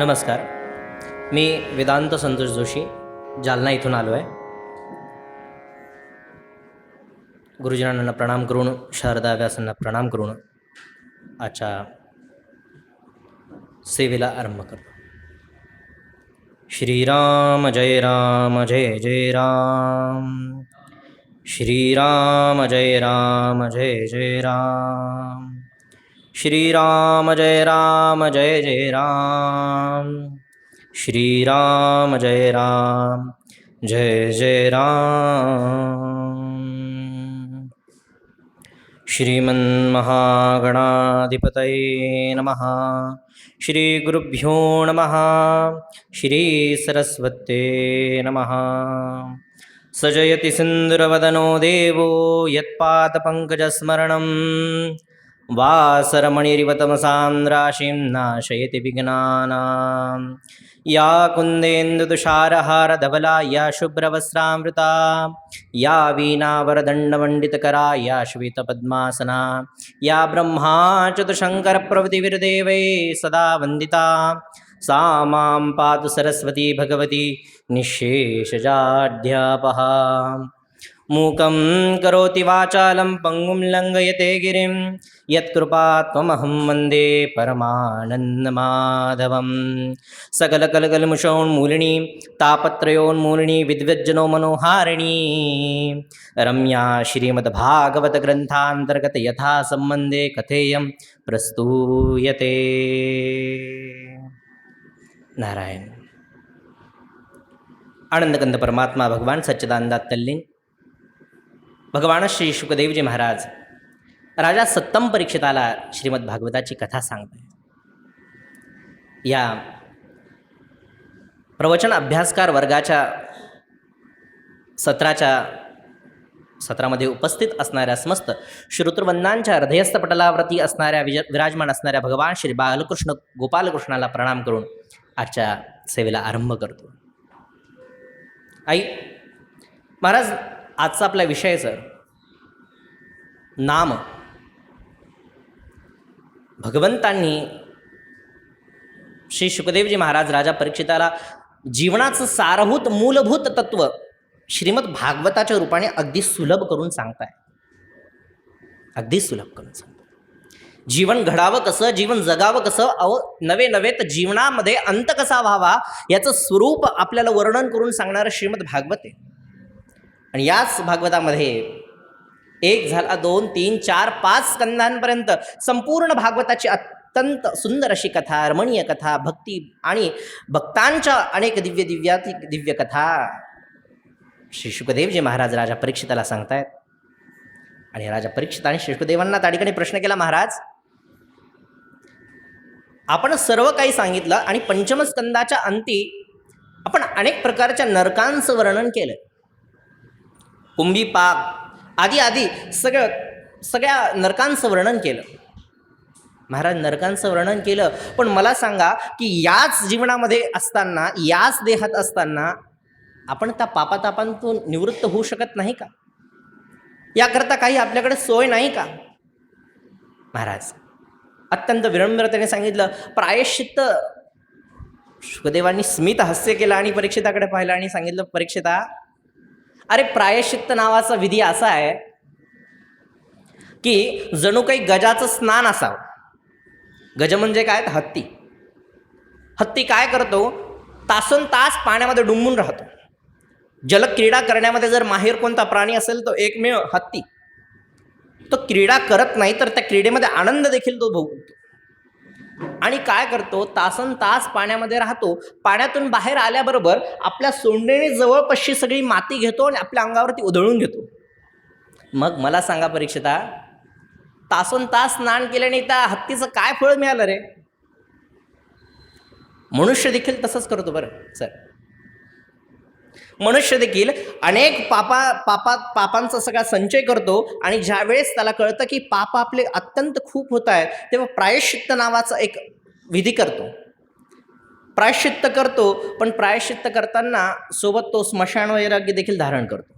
नमस्कार. मी वेदांत संतोष जोशी जालना इथून आलो आहे गुरुजनांना प्रणाम करून शारदा व्यासांना प्रणाम करून आजच्या सेवेला आरंभ करतो. श्रीराम जय राम जय जय राम. श्रीराम जय राम जय जय राम. श्रीराम जय राम जय जय राम। श्रीराम जय राम जय जय राम। श्रीमन्महागणाधिपतये नमः। श्रीगुरुभ्यो नमः। श्रीसरस्वते नमः। सजयति सिन्दुरवदनो देवो यत्पादपङ्कजस्मरणं वासरमणिरिवतमसान्द्राशिं नाशयति विघ्नानां या कुन्देन्दुतुषारहारधवला या शुभ्रवस्त्रामृता। या वीणावरदण्डमण्डितकरा या श्वेतपद्मासना। या ब्रह्मा चतुशङ्करप्रभृतिविर्देवै सदा वन्दिता। सा मां पातु सरस्वती भगवती निःशेषजाढ्यापहा मूकं करोति वाचालं पङ्गुं लङ्घयते गिरिं। यत्कृपा त्वमहं वन्दे परमानन्दमाधवं सकलकलकलमुषोन्मूलिनी तापत्रयोन्मूलिनी विद्वज्जनो मनोहारिणी। रम्या श्रीमद्भागवतग्रन्थान्तर्गत यथा सम्बन्धे कथेयं प्रस्तूयते। नारायण। आनंदकंद परमात्मा भगवान सच्चिदानंदात तल्लीन भगवान श्री शुकदेवजी महाराज राजा सत्तम परीक्षिताला श्रीमद भागवताची कथा सांगतात या प्रवचन अभ्यासकार वर्गाच्या सत्राच्या सत्रामध्ये उपस्थित असणाऱ्या समस्त श्रुतृवंदांच्या हृदयस्थ पटलावरती असणाऱ्या विज विराजमान असणाऱ्या भगवान श्री बालकृष्ण गोपालकृष्णाला प्रणाम करून आजच्या सेवेला आरंभ करतो. आई महाराज आजचा आपला विषय सर. नाम. भगवंतांनी श्री शुकदेवजी महाराज राजा परीक्षिताला जीवनाचं सारभूत मूलभूत तत्व श्रीमद भागवताच्या रूपाने अगदी सुलभ करून सांगताय. अगदी सुलभ करून सांगताय. जीवन घडावं कसं जीवन जगावं कसं अव नवे नवे तर जीवनामध्ये अंत कसा व्हावा याचं स्वरूप आपल्याला वर्णन करून सांगणारं श्रीमद भागवत आहे. आणि याच भागवतामध्ये एक झाला दोन तीन चार पाच स्कंदांपर्यंत संपूर्ण भागवताची अत्यंत सुंदर अशी कथा रमणीय कथा भक्ती आणि भक्तांच्या अनेक दिव्य दिव्याती दिव्य कथा. श्री शुकदेवजी महाराज राजा परीक्षिताला सांगतायत. आणि राजा परीक्षित आणि शुकदेवांना त्या ठिकाणी प्रश्न केला महाराज आपण सर्व काही सांगितलं आणि पंचम स्कंदाच्या अंती आपण अनेक प्रकारच्या नरकांचं वर्णन केलं. कुंभी पाक आधी आधी सगळं सगळ्या नरकांचं वर्णन केलं. महाराज नरकांचं वर्णन केलं. पण मला सांगा की याच जीवनामध्ये असताना याच देहात असताना आपण त्या पापातापांतून निवृत्त होऊ शकत नाही का? याकरता काही आपल्याकडे सोय नाही का? महाराज अत्यंत विनम्रतेने सांगितलं प्रायश्चित्त सुखदेवांनी स्मित हास्य केलं आणि परीक्षिताकडे पाहिलं आणि सांगितलं परीक्षिता अरे प्रायश्चित्त नावाचा विधी असा आहे की जणू काही गजाचं स्नान असावं. गज म्हणजे काय? हत्ती. हत्ती काय करतो? तासन तास पाण्यामध्ये डुंबून राहतो. जलक्रीडा करण्यामध्ये जर माहेर कोणता प्राणी असेल तो एकमेव हत्ती. तो क्रीडा करत नाही तर त्या क्रीडेमध्ये आनंद देखील तो भोगतो. आणि काय करतो? तासन तास पाण्यामध्ये राहतो. पाण्यातून बाहेर आल्याबरोबर आपल्या सोंडेने जवळपासची सगळी माती घेतो आणि आपल्या अंगावरती उधळून घेतो. मग मला सांगा परीक्षिता तासन तास स्नान केल्याने त्या हत्तीचं काय फळ मिळालं रे? मनुष्य देखील तसंच करतो बरं सर. मनुष्य देखील अनेक पापा पापा पापांचा सगळा संचय करतो आणि ज्या वेळेस त्याला कळतं की पाप आपले अत्यंत खूप होत आहेत तेव्हा प्रायश्चित्त नावाचा एक विधी करतो. प्रायश्चित्त करतो पण प्रायश्चित्त करताना सोबत तो स्मशान वैराग्य देखील धारण करतो.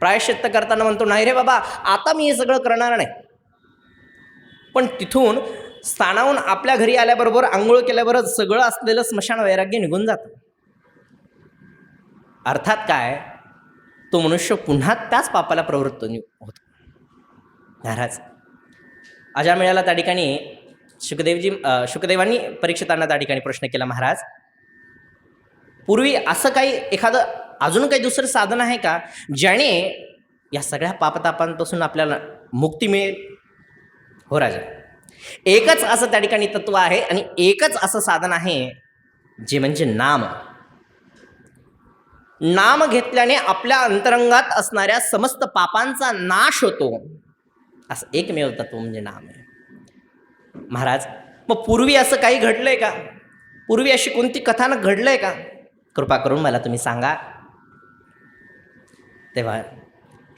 प्रायश्चित्त करताना म्हणतो नाही रे बाबा आता मी हे सगळं करणार नाही. पण तिथून स्थानाहून आपल्या घरी आल्याबरोबर आंघोळ केल्याबरोबर सगळं असलेलं स्मशान वैराग्य निघून जातं. अर्थात काय? तो मनुष्य पुन्हा त्याच पापाला प्रवृत्त होतो. महाराज अजामिळाला त्या ठिकाणी शुकदेवजी अं, शुकदेवांनी परीक्षितांना त्या ठिकाणी प्रश्न केला महाराज पूर्वी असं काही एखादं अजून काही दुसरं साधन आहे का ज्याने या सगळ्या पापतापांपासून आपल्याला मुक्ती मिळेल? हो राजा. एकच असं त्या ठिकाणी तत्व आहे आणि एकच असं साधन आहे जे म्हणजे नाम. नाम घेतल्याने आपल्या अंतरंगात असणाऱ्या समस्त पापांचा नाश होतो. असं एकमेव तत्व म्हणजे नाम आहे. महाराज मग पूर्वी असं काही घडलंय का? पूर्वी अशी कोणती कथानक घडलंय का? कृपा करून मला तुम्ही सांगा. तेव्हा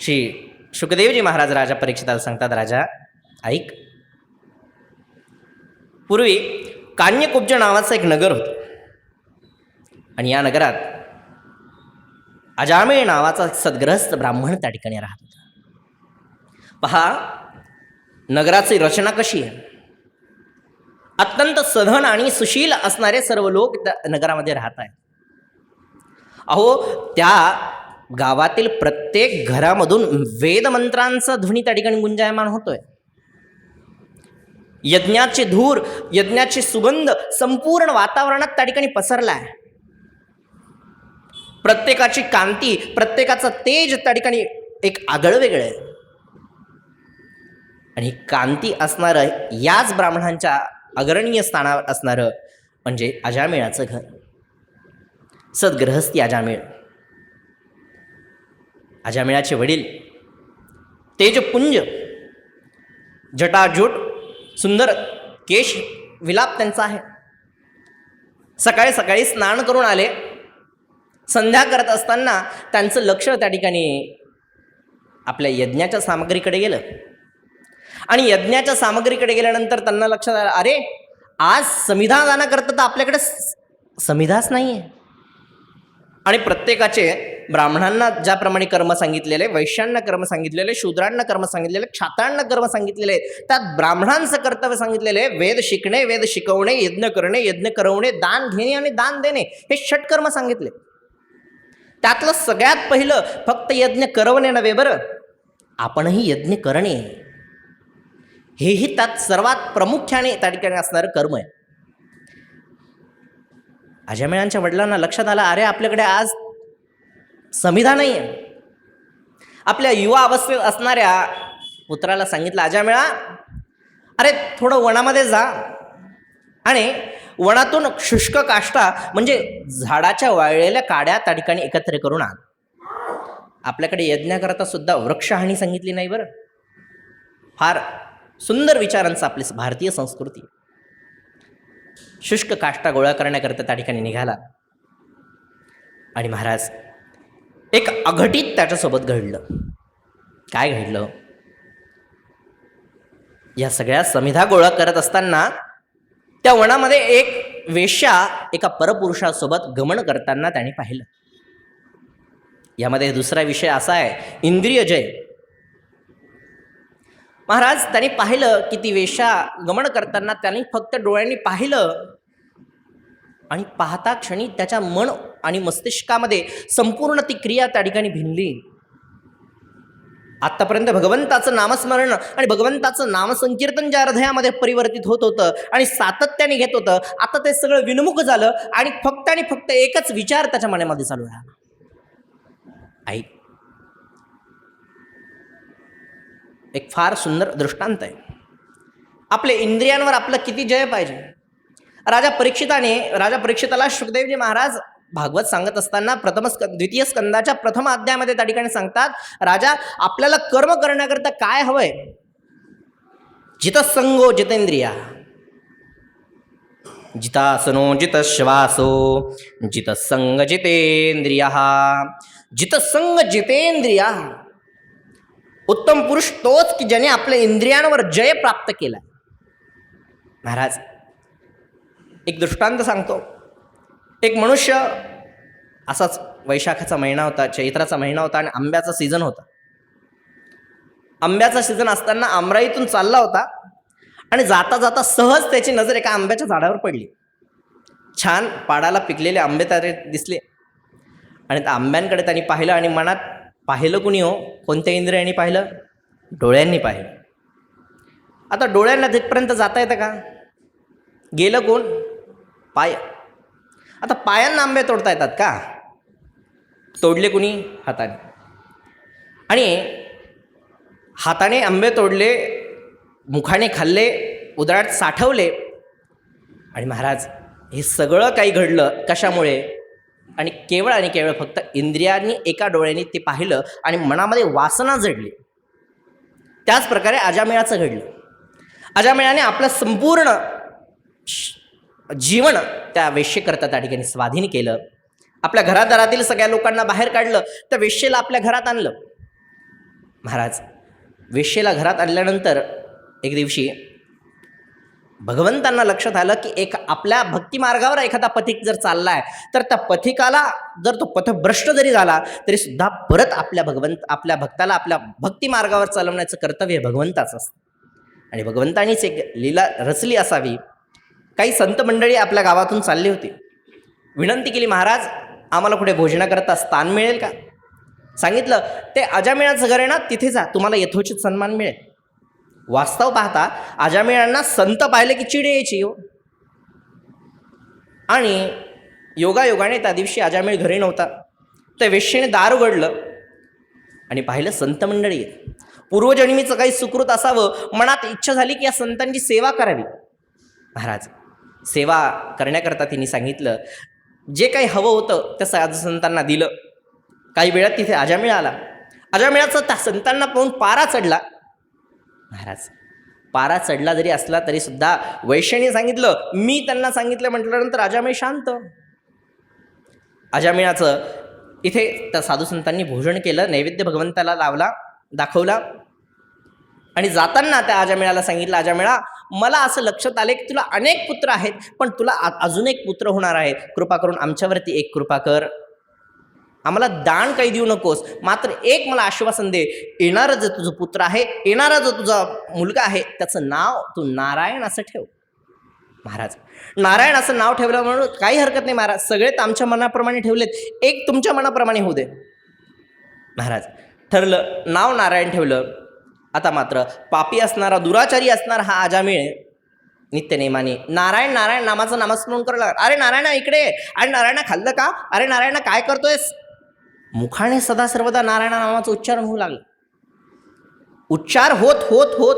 श्री शुकदेवजी महाराज राजा परीक्षिताला सांगतात राजा ऐक. पूर्वी कान्यकुब्ज नावाचं एक नगर होतं. आणि या नगरात अजामेळ नावाचा सद्ग्रस्त ब्राह्मण त्या ठिकाणी राहत होता. पहा नगराची रचना कशी आहे? अत्यंत सधन आणि सुशील असणारे सर्व लोक त्या नगरामध्ये राहत आहेत. अहो त्या गावातील प्रत्येक घरामधून वेदमंत्रांचा ध्वनी त्या ठिकाणी गुंजायमान होतोय. यज्ञाचे धूर यज्ञाचे सुगंध संपूर्ण वातावरणात त्या ठिकाणी पसरला आहे प्रत्येकाची कांती प्रत्येकाचं तेज त्या ठिकाणी एक आगळं वेगळं आहे. आणि कांती असणारं याच ब्राह्मणांच्या अग्रणीय स्थानावर असणारं म्हणजे अजामेळाचं घर. सद्ग्रहस्थी अजामेळ. अजामेळाचे वडील तेजपुंज जटाजूट सुंदर केश विलाप त्यांचा आहे. सकाळी सकाळी स्नान करून आले. संध्या करत असताना त्यांचं लक्ष त्या ठिकाणी आपल्या यज्ञाच्या सामग्रीकडे गेलं. आणि यज्ञाच्या सामग्रीकडे गेल्यानंतर त्यांना लक्षात आलं अरे आज समिधा दानाकरता तर आपल्याकडे संविधाच समिधाच नाही आहे आणि प्रत्येकाचे ब्राह्मणांना ज्याप्रमाणे कर्म सांगितलेले वैश्यांना कर्म सांगितलेले शूद्रांना कर्म सांगितलेले क्षात्रांना कर्म सांगितलेले त्यात ब्राह्मणांचं कर्तव्य सांगितलेले वेद शिकणे वेद शिकवणे यज्ञ करणे यज्ञ करवणे दान घेणे आणि दान देणे हे षटकर्म सांगितले. त्यातलं सगळ्यात पहिलं फक्त यज्ञ करवणे नव्हे बरं. आपणही यज्ञ करणे. हेही त्यात सर्वात प्रामुख्याने त्या ठिकाणी असणारं कर्म आहे. अजमेळांच्या वडिलांना लक्षात आलं अरे आपल्याकडे आज संविधान नाही आहे आपल्या युवा अवस्थेत असणाऱ्या पुत्राला सांगितलं अजामेळा अरे थोडं वनामध्ये जा. आणि वनातून शुष्क काष्टा म्हणजे झाडाच्या वाळलेल्या काड्या त्या ठिकाणी एकत्र करून आण. आपल्याकडे यज्ञाकरता सुद्धा वृक्षहानी सांगितली नाही बरं. फार सुंदर विचारांचं आपली भारतीय संस्कृती. शुष्क काष्टा गोळा करण्याकरता त्या ठिकाणी निघाला. आणि महाराज एक अघटित त्याच्यासोबत घडलं. काय घडलं? या सगळ्या समिधा गोळा करत असताना त्या वनामध्ये एक वेश्या एका परपुरुषासोबत गमन करताना त्याने पाहिलं. यामध्ये दुसरा विषय असा आहे इंद्रिय जय. महाराज त्यांनी पाहिलं की ती वेश्या गमन करताना त्यांनी फक्त डोळ्यांनी पाहिलं आणि पाहता क्षणी त्याच्या मन आणि मस्तिष्कामध्ये संपूर्ण ती क्रिया त्या ठिकाणी भिनली. आत्तापर्यंत भगवंताचं नामस्मरण आणि भगवंताचं नामसंकीर्तन ज्या हृदयामध्ये परिवर्तित होत होतं आणि सातत्याने घेत होतं आता ते सगळं विनमुख झालं आणि फक्त आणि फक्त एकच विचार त्याच्या मनामध्ये चालू राहिला. आई एक फार सुंदर दृष्टांत आहे. आपले इंद्रियांवर आपलं किती जय पाहिजे? राजा परीक्षिताने राजा परीक्षिताला शुकदेवजी महाराज भागवत सांगत असताना प्रथम स्क द्वितीय स्कंदाच्या प्रथम अध्यायामध्ये त्या ठिकाणी सांगतात राजा आपल्याला कर्म करण्याकरता काय हवंय? जितसंगो जितेंद्रिया. जितासनो जितश्वासो. जितसंग जितेंद्रिया. जितसंग जितेंद्रिया. उत्तम पुरुष तोच की ज्याने आपल्या इंद्रियांवर जय प्राप्त केला महाराज एक दृष्टांत सांगतो. एक मनुष्य असाच वैशाखाचा महिना होता चैत्राचा महिना होता आणि आंब्याचा सीझन होता. आंब्याचा सीझन असताना आमराईतून चालला होता आणि जाता जाता सहज त्याची नजर एका आंब्याच्या झाडावर पडली. छान पाडाला पिकलेले आंबे त्याने दिसले. आणि त्या आंब्यांकडे त्यांनी पाहिलं आणि मनात पाहिलं कुणी हो? कोणत्या इंद्रियांनी पाहिलं? डोळ्यांनी पाहिलं. आता डोळ्यांना तिथपर्यंत जाता येतं का? गेलं कोण? पाय आता पायांना आंबे तोडता येतात का? तोडले कुणी? हाताने. आणि हाताने आंबे तोडले मुखाने खाल्ले उदरात साठवले. आणि महाराज हे सगळं काही घडलं कशामुळे? आणि केवळ आणि केवळ फक्त इंद्रियांनी एका डोळ्याने ते पाहिलं आणि मनामध्ये वासना जडली. त्याचप्रकारे अजामेळाचं घडलं. अजामेळाने आपलं संपूर्ण श- जीवन त्या वेश्येकरता त्या ठिकाणी स्वाधीन केलं. आपल्या घरादारातील सगळ्या लोकांना बाहेर काढलं त्या वेश्येला आपल्या घरात आणलं. महाराज वेश्येला घरात आणल्यानंतर एक दिवशी भगवंतांना लक्षात आलं की एक आपल्या भक्तिमार्गावर एखादा पथिक जर चालला आहे तर त्या पथिकाला जर तो पथभ्रष्ट जरी झाला तरी सुद्धा परत आपल्या भगवंत आपल्या भक्ताला आपल्या भक्तिमार्गावर चालवण्याचं कर्तव्य भगवंताचं असतं. आणि भगवंतानीच एक लीला रचली असावी. काही संत मंडळी आपल्या गावातून चालली होती. विनंती केली महाराज आम्हाला कुठे भोजनाकरता स्थान मिळेल का? सांगितलं ते अजामेळाचं घर आहे ना तिथे जा तुम्हाला यथोचित सन्मान मिळेल. वास्तव पाहता अजामेळांना संत पाहिलं की चिड यायची हो. आणि योगायोगाने त्या दिवशी अजामेळ घरी नव्हता. त्या वेश्येने दार उघडलं आणि पाहिलं संत मंडळी पूर्वजन्मीचं काही सुकृत असावं मनात इच्छा झाली की या संतांची सेवा करावी. महाराज सेवा करण्याकरता तिने सांगितलं. जे काही हवं होतं त्या साधू संतांना दिलं. काही वेळात तिथे अजामेळ आला. अजामेळाचा त्या संतांना पाहून पारा चढला. महाराज पारा चढला जरी असला तरी सुद्धा वैश्याने सांगितलं. मी त्यांना सांगितलं म्हटल्यानंतर अजामेळ शांत. अजामेळाचं इथे त्या साधू संतांनी भोजन केलं नैवेद्य भगवंताला लावला दाखवला. आणि जाताना त्या अजामेळाला सांगितलं अजामेळा मला असं लक्षात आलं की तुला अनेक पुत्र आहेत पण तुला आ- अजून एक पुत्र होणार आहे. कृपा करून आमच्यावरती एक कृपा कर. आम्हाला दान काही देऊ नकोस. मात्र एक मला आश्वासन दे. येणारं जो तुझं पुत्र आहे येणारा जो तुझा मुलगा आहे त्याचं नाव तू नारायण असं ठेव. महाराज नारायण असं नाव ठेवलं म्हणून काही हरकत नाही महाराज. सगळेच आमच्या मनाप्रमाणे ठेवलेत. एक तुमच्या मनाप्रमाणे होऊ दे. महाराज ठरलं नाव नारायण ठेवलं. आता मात्र पापी असणारा दुराचारी असणार हा आजामिळ. नित्यनेमाने नारायण नारायण नामाचं नामस्मरण करायला लागला. अरे नारायणा इकडे अरे नारायणा खाल्लं का? अरे नारायणा काय करतोयस? मुखाने सदा सर्वदा नारायणा नामाचं उच्चारण होऊ लागलं. उच्चार होत होत होत.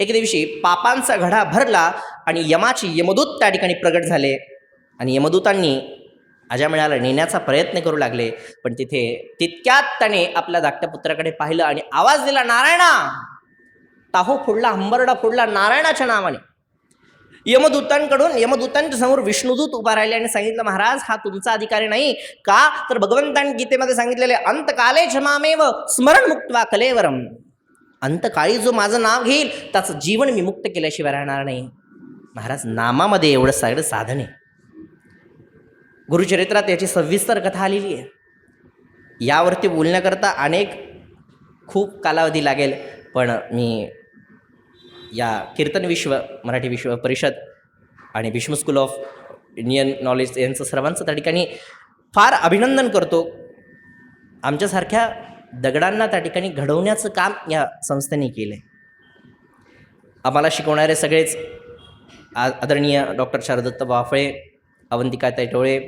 एक दिवशी पापांचा घडा भरला आणि यमाची यमदूत त्या ठिकाणी प्रगट झाले. आणि यमदूतांनी अजामिळाला नेण्याचा प्रयत्न करू लागले. पण तिथे तितक्यात त्याने आपल्या धाकट्या पुत्राकडे पाहिलं आणि आवाज दिला नारायणा! ताहो फोडला हंबरडा फोडला नारायणाच्या नावाने. यमदूतांकडून यमदूतांच्या समोर विष्णुदूत उभा राहिले आणि सांगितलं महाराज हा तुमचा अधिकारी नाही का? तर भगवंतांनी गीतेमध्ये सांगितलेले अंतकाले क्षमामेव स्मरण मुक्तवा कलेवरम. अंतकाळी जो माझं नाव घेईल त्याचं जीवन मी मुक्त केल्याशिवाय राहणार नाही. महाराज नामामध्ये एवढं सगळं साधन आहे. गुरुचरित्रात याची सविस्तर कथा आलेली आहे. यावरती बोलण्याकरता अनेक खूप कालावधी लागेल पण मी या कीर्तन विश्व मराठी विश्व परिषद आणि Bhishma school of Indian knowledge यांचं सर्वांचं त्या ठिकाणी फार अभिनंदन करतो. आमच्यासारख्या दगडांना त्या ठिकाणी घडवण्याचं काम या संस्थेने केलं आहे आम्हाला शिकवणारे सगळेच आदरणीय डॉक्टर शारदत्त वाफळे अवंतिका तैटोळे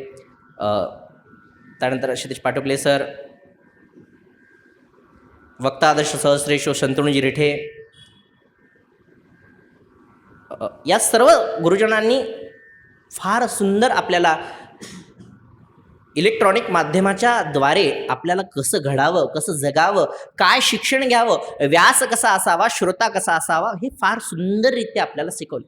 त्यानंतर क्षितिज पाटोपले सर वक्ता आदर्श सहस्रेशो शंतनुजी रिठे या सर्व गुरुजनांनी फार सुंदर आपल्याला इलेक्ट्रॉनिक माध्यमाच्या द्वारे आपल्याला कसं घडावं कसं जगावं काय शिक्षण घ्यावं व्यास कसा असावा श्रोता कसा असावा हे फार सुंदररित्या आपल्याला शिकवलं.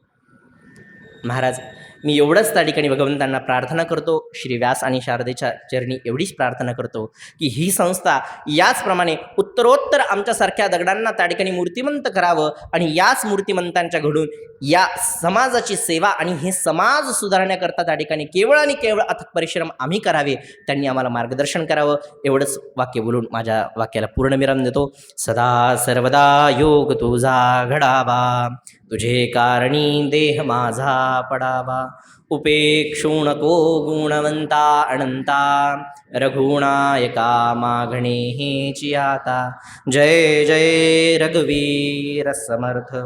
महाराज मी एवढंच त्या ठिकाणी भगवंतांना प्रार्थना करतो. श्री व्यास आणि शारदेच्या चरणी एवढीच प्रार्थना करतो की ही संस्था याचप्रमाणे उत्तरोत्तर आमच्यासारख्या दगडांना त्या ठिकाणी मूर्तिमंत करावं आणि याच मूर्तिमंतांच्या घडून या समाजाची सेवा आणि हे समाज सुधारण्याकरता त्या ठिकाणी केवळ आणि केवळ अथक परिश्रम आम्ही करावे त्यांनी आम्हाला मार्गदर्शन करावं. एवढंच वाक्य बोलून माझ्या वाक्याला पूर्ण विराम देतो. सदा सर्वदा योग तुझा घडावा. तुझे कारणी देह माझा पडावा. उपेक्षू नको गुणवंता अनंता. रघुणायका मागणे हेची आता. जय जय रघुवीर समर्थ.